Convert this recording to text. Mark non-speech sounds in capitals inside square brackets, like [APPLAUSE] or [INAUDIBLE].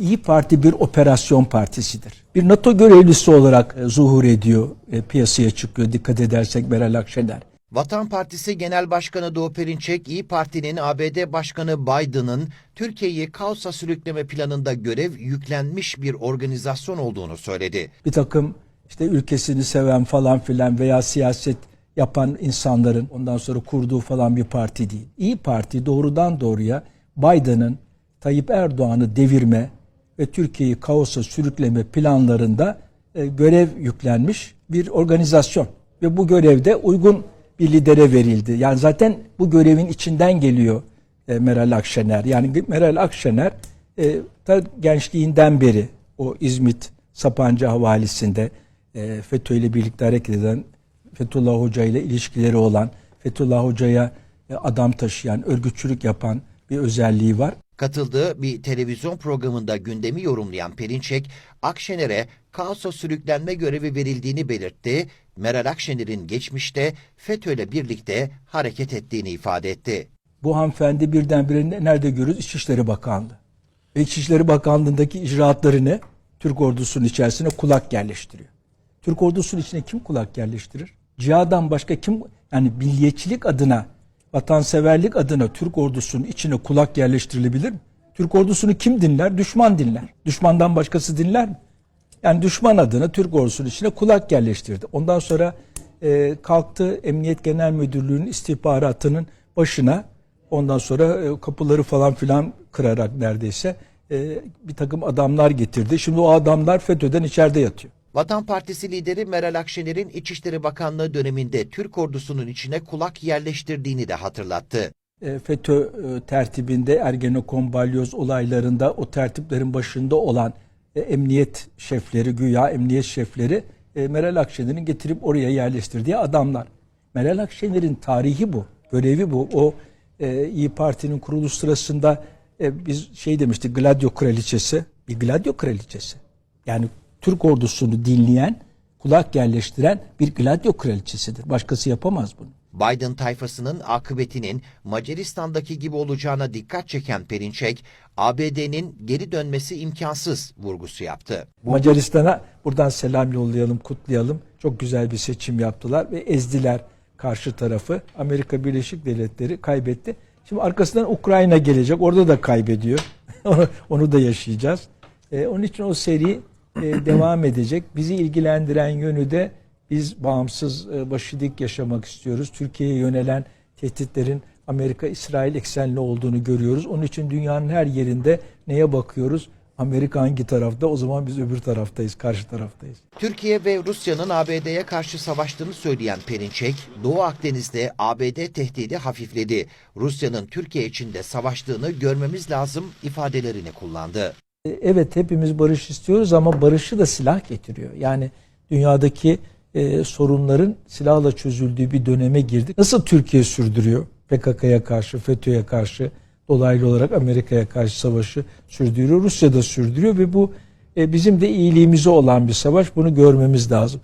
İyi Parti bir operasyon partisidir. Bir NATO görevlisi olarak e, zuhur ediyor, e, piyasaya çıkıyor dikkat edersek Meral Akşener. Vatan Partisi Genel Başkanı Doğu Perinçek, İyi Parti'nin ABD Başkanı Biden'ın Türkiye'yi kaosa sürükleme planında görev yüklenmiş bir organizasyon olduğunu söyledi. Bir takım işte ülkesini seven falan filan veya siyaset yapan insanların ondan sonra kurduğu falan bir parti değil. İyi Parti doğrudan doğruya Biden'ın Tayyip Erdoğan'ı devirme ve Türkiye'yi kaosa sürükleme planlarında e, görev yüklenmiş bir organizasyon. Ve bu görevde uygun bir lidere verildi. Yani zaten bu görevin içinden geliyor e, Meral Akşener. Yani Meral Akşener e, ta gençliğinden beri o İzmit Sapanca havalisinde e, FETÖ ile birlikte hareket eden Fethullah Hoca ile ilişkileri olan Fethullah Hoca'ya e, adam taşıyan, örgütçülük yapan bir özelliği var. Katıldığı bir televizyon programında gündemi yorumlayan Perinçek, Akşener'e kaosa sürüklenme görevi verildiğini belirtti. Meral Akşener'in geçmişte FETÖ ile birlikte hareket ettiğini ifade etti. Bu hanımefendi birdenbire ne- nerede görürüz? İçişleri Bakanlığı. Ve İçişleri Bakanlığı'ndaki icraatları ne? Türk ordusunun içerisine kulak yerleştiriyor. Türk ordusunun içine kim kulak yerleştirir? Cihadan başka kim yani milliyetçilik adına, vatanseverlik adına Türk ordusunun içine kulak yerleştirilebilir mi? Türk ordusunu kim dinler? Düşman dinler. Düşmandan başkası dinler mi? Yani düşman adına Türk ordusunun içine kulak yerleştirdi. Ondan sonra e, kalktı Emniyet Genel Müdürlüğü'nün istihbaratının başına ondan sonra e, kapıları falan filan kırarak neredeyse e, bir takım adamlar getirdi. Şimdi o adamlar FETÖ'den içeride yatıyor. Vatan Partisi lideri Meral Akşener'in İçişleri Bakanlığı döneminde Türk ordusunun içine kulak yerleştirdiğini de hatırlattı. E, FETÖ e, tertibinde Ergenekon balyoz olaylarında o tertiplerin başında olan e, emniyet şefleri, güya emniyet şefleri Meral Akşener'in getirip oraya yerleştirdiği adamlar. Meral Akşener'in tarihi bu, görevi bu. O İyi Parti'nin kuruluş sırasında biz şey demiştik, Gladio kraliçesi, bir Gladio kraliçesi. Yani Türk ordusunu dinleyen, kulak yerleştiren bir Gladio kraliçesidir. Başkası yapamaz bunu. Biden tayfasının akıbetinin Macaristan'daki gibi olacağına dikkat çeken Perinçek, ABD'nin geri dönmesi imkansız vurgusu yaptı. Macaristan'a buradan selam yollayalım, kutlayalım. Çok güzel bir seçim yaptılar ve ezdiler karşı tarafı. Amerika Birleşik Devletleri kaybetti. Şimdi arkasından Ukrayna gelecek. Orada da kaybediyor. onu, [LAUGHS] onu da yaşayacağız. Ee, onun için o seri e, devam edecek. Bizi ilgilendiren yönü de biz bağımsız e, başıdik yaşamak istiyoruz. Türkiye'ye yönelen tehditlerin Amerika-İsrail eksenli olduğunu görüyoruz. Onun için dünyanın her yerinde neye bakıyoruz? Amerika hangi tarafta? O zaman biz öbür taraftayız, karşı taraftayız. Türkiye ve Rusya'nın ABD'ye karşı savaştığını söyleyen Perinçek, Doğu Akdeniz'de ABD tehdidi hafifledi. Rusya'nın Türkiye içinde savaştığını görmemiz lazım ifadelerini kullandı. E, Evet hepimiz barış istiyoruz ama barışı da silah getiriyor. Yani dünyadaki e, sorunların silahla çözüldüğü bir döneme girdik. Nasıl Türkiye sürdürüyor? PKK'ya karşı, FETÖ'ye karşı, dolaylı olarak Amerika'ya karşı savaşı sürdürüyor. Rusya da sürdürüyor ve bu e, bizim de iyiliğimize olan bir savaş. Bunu görmemiz lazım.